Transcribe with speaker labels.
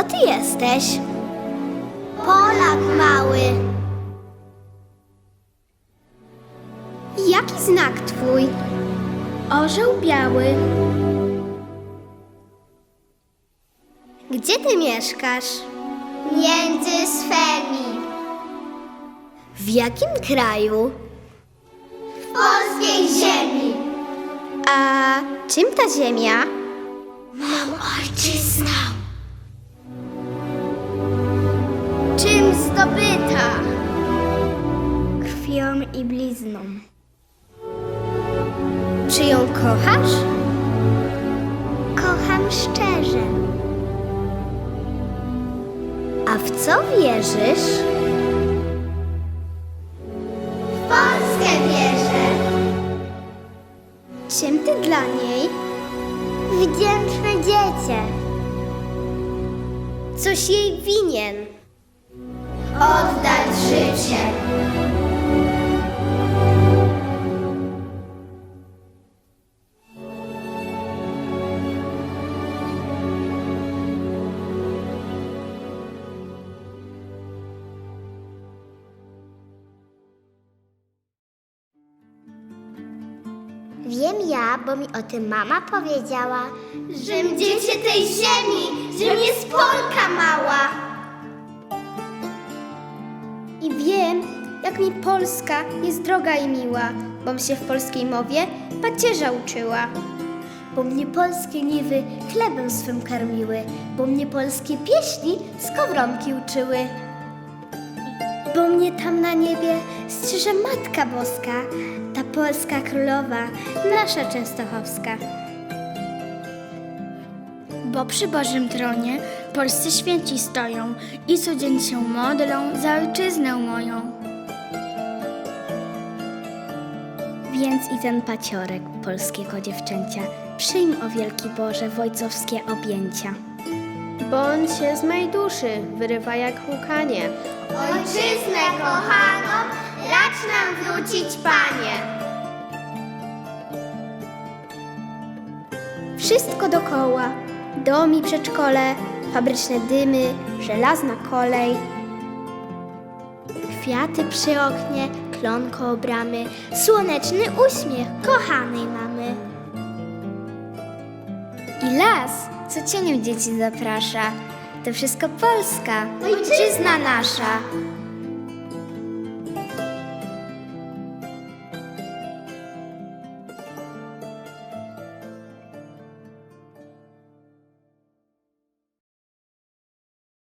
Speaker 1: Kto ty jesteś? Polak mały. Jaki znak twój? Orzeł biały. Gdzie ty mieszkasz? Między swemi. W jakim kraju? W polskiej ziemi. A czym ta ziemia? Mam ojczyzna. Czym zdobyta? Krwią i blizną. Czy ją kochasz? Kocham szczerze. A w co wierzysz? W Polskę wierzę. Czym ty dla niej? Wdzięczne dziecię. Coś jej winien. Oddać życie. Wiem ja, bo mi o tym mama powiedziała. Żem dziecię tej ziemi, żem jest Polka mała. Jak mi Polska jest droga i miła, bom się w polskiej mowie pacierza uczyła. Bo mnie polskie niwy chlebem swym karmiły, bo mnie polskie pieśni skowronki uczyły. Bo mnie tam na niebie strzeże Matka Boska, ta polska królowa, nasza częstochowska.
Speaker 2: Bo przy Bożym tronie polscy święci stoją i codziennie się modlą za ojczyznę moją.
Speaker 1: Więc i ten paciorek polskiego dziewczęcia przyjm o wielki Boże w ojcowskie objęcia.
Speaker 3: Bądź się z mej duszy wyrywa jak łukanie.
Speaker 1: Ojczyznę kochaną, racz nam wrócić, Panie. Wszystko dokoła, dom i przedszkole, fabryczne dymy, żelazna kolej. Kwiaty przy oknie, koło bramy, słoneczny uśmiech kochanej mamy.
Speaker 2: I las, co cieniem dzieci zaprasza, to wszystko Polska, ojczyzna nasza.